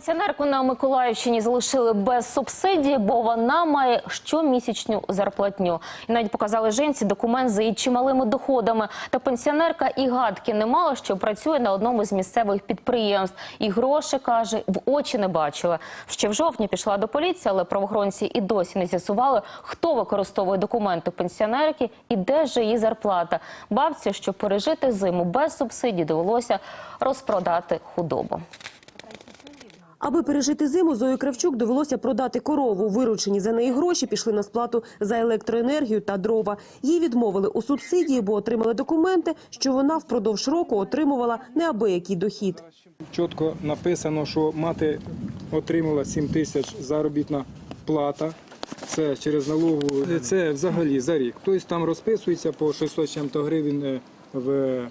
Пенсіонерку на Миколаївщині залишили без субсидії, бо вона має щомісячну зарплатню. І навіть показали жінці документ за її чималими доходами. Та пенсіонерка і гадки не мала, що працює на одному з місцевих підприємств. І гроші, каже, в очі не бачила. Ще в жовтні пішла до поліції, але правоохоронці і досі не з'ясували, хто використовує документи пенсіонерки і де ж її зарплата. Бабці, щоб пережити зиму без субсидій, довелося розпродати худобу. Аби пережити зиму, Зої Кравчук довелося продати корову. Виручені за неї гроші пішли на сплату за електроенергію та дрова. Їй відмовили у субсидії, бо отримали документи, що вона впродовж року отримувала неабиякий дохід. Чітко написано, що мати отримала 7 тисяч заробітна плата. Це через налогу, це взагалі за рік. Тобто там розписується по 600 чим-то гривень е, в, е,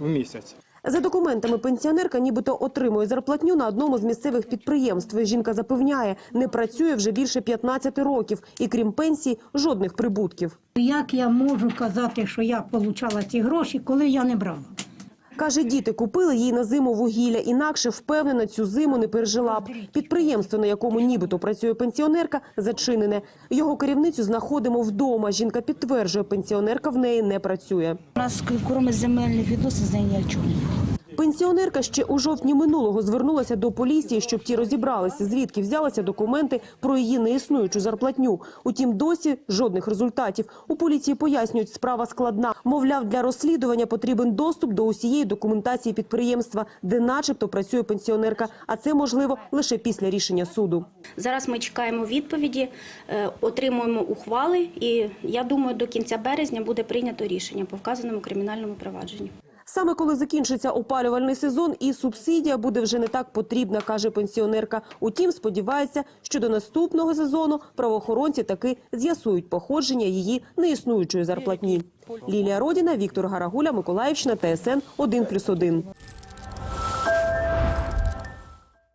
в місяць. За документами пенсіонерка нібито отримує зарплатню на одному з місцевих підприємств. Жінка запевняє, не працює вже більше 15 років і крім пенсії жодних прибутків. Як я можу казати, що я отримала ці гроші, коли я не брала? Каже, діти купили їй на зиму вугілля, інакше впевнена, цю зиму не пережила б. Підприємство, на якому нібито працює пенсіонерка, зачинене. Його керівницю знаходимо вдома. Жінка підтверджує, пенсіонерка в неї не працює. У нас крім земельних відносин з нею ні о чому. Пенсіонерка ще у жовтні минулого звернулася до поліції, щоб ті розібралися, звідки взялися документи про її неіснуючу зарплатню. Утім, досі жодних результатів. У поліції пояснюють, справа складна. Мовляв, для розслідування потрібен доступ до усієї документації підприємства, де начебто працює пенсіонерка. А це можливо лише після рішення суду. Зараз ми чекаємо відповіді, е, отримуємо ухвали, і я думаю, до кінця березня буде прийнято рішення по вказаному кримінальному провадженню. Саме коли закінчиться опалювальний сезон, і субсидія буде вже не так потрібна, каже пенсіонерка. Утім, сподівається, що до наступного сезону правоохоронці таки з'ясують походження її неіснуючої зарплатні. Лілія Родіна, Віктор Гарагуля, Миколаївщина, ТСН 1+,1.